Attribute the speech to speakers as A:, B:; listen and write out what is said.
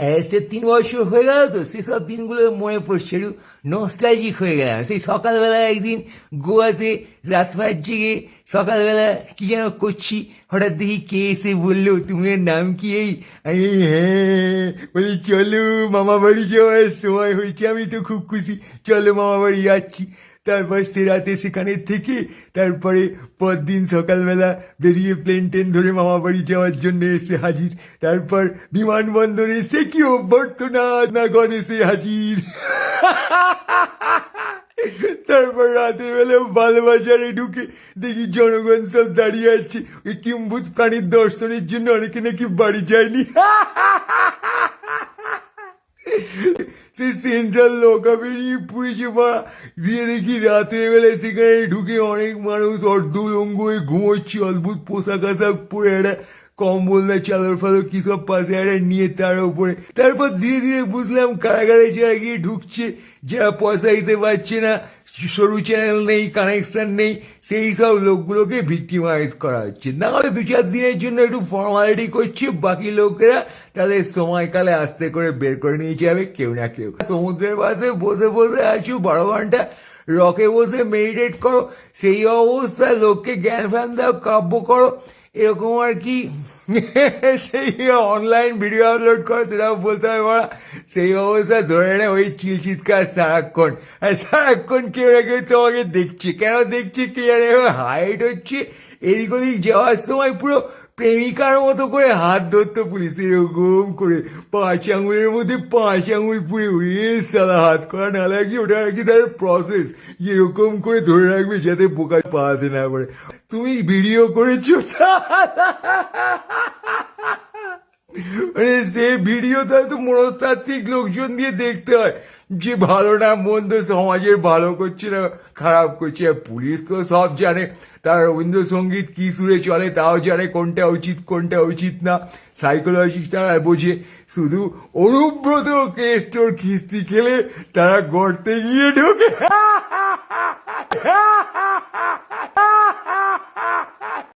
A: অ্যারেস্টের তিন বছর হয়ে গেল তো সেসব দিনগুলো মনে পড়ছে, একটু হয়ে গেলাম। সেই সকালবেলা একদিন গোয়াতে রাত মার জেগে সকালবেলা কি যেন করছি, হঠাৎ দেখি কে এসে বলল, তোমার নাম কি এই? হ্যাঁ। বলি, চলো মামা বাড়ি যাওয়ার সময় হয়েছে, আমি তো খুব খুশি। চলো মামা বাড়ি যাচ্ছি। তারপর সে রাতে সেখানে থেকে তারপরে পরদিন সকালবেলা বেরিয়ে প্লেন টেন ধরে মামা বাড়ি যাওয়ার জন্য এসে হাজির। তারপর বিমানবন্দরে এসে কি অভ্যর্থনা নাগন এসে হাজির। তারপর রাতের বেলা বালবাজারে ঢুকে দেখি জনগণ সব দাঁড়িয়ে আছে। ওই কিম্বুত প্রাণীর দর্শনের জন্য অনেকে নাকি বাড়ি যায়নি। সেই সেন্ট্রাল লকআপেরই পরিষেবা দিয়ে দেখি রাতের বেলায় সেখানে ঢুকে অনেক মানুষ অর্ধলঙ্গ হয়ে ঘুমোচ্ছে, অদ্ভুত পোশাক আশাক পরে একটা কম্বল না, চাদর ফাদর কি সব পাশে একটা নিয়ে তার উপরে। তারপর ধীরে ধীরে বুঝলাম কারাগারে যারা গিয়ে ঢুকছে, যারা পয়সা দিতে পারছে না সরু চ্যানেল নেই কানেকশন নেই, সেই সব লোকগুলোকে ভিক্টিমাইজ করা হচ্ছে। না হলে দু চার দিনের জন্য একটু ফর্মালিটি করছে, বাকি লোকেরা তাদের সময়কালে আস্তে করে বের করে নিয়ে যাবে, কেউ না কেউ। সমুদ্রের পাশে বসে বসে আছো, বারো ঘণ্টা রকে বসে মেডিটেট করো, সেই অবস্থায় লোককে জ্ঞান ফ্যান দাও, কাব্য করো এরকম আর কি? সেই অনলাইন ভিডিও আপলোড করে সেটাও বলতে হবে বলা সেই অবস্থা ধরে নে ওই চিল চিৎকার সারাক্ষণ। আর সারাক্ষণ কেউ না কেউ তোমাকে দেখছে? কেন দেখছে কে জানে? হাইট হচ্ছে, এদিক ওদিক যাওয়ার সময় পুরো প্রেমিকার মতো করে হাত ধরতো পুলিশ, এরকম করে। পাঁচ আঙুলের মধ্যে পাঁচ আঙুল পুড়ে উড়িয়ে সালা হাত করা না লাগিয়ে ওটা আর কি তার প্রসেস এরকম করে ধরে রাখবে, যাতে বোকা পাওয়াতে না পারে তুমি ভিডিও করেছ? মানে সে ভিডিওতে হয়তো মনস্তাত্ত্বিক লোকজন দিয়ে দেখতে হয়। যে ভালো না মন্দ সমাজের ভালো করছে না, খারাপ করছে। আর পুলিশ তো সব জানে, তার রবীন্দ্রসঙ্গীত কী সুরে চলে তাও জানে কোনটা উচিত কোনটা উচিত না। সাইকোলজি তারা বোঝে। শুধু অনুব্রত কেস্টোর খিস্তি খেলে তারা গড়তে গিয়ে ঢোকে।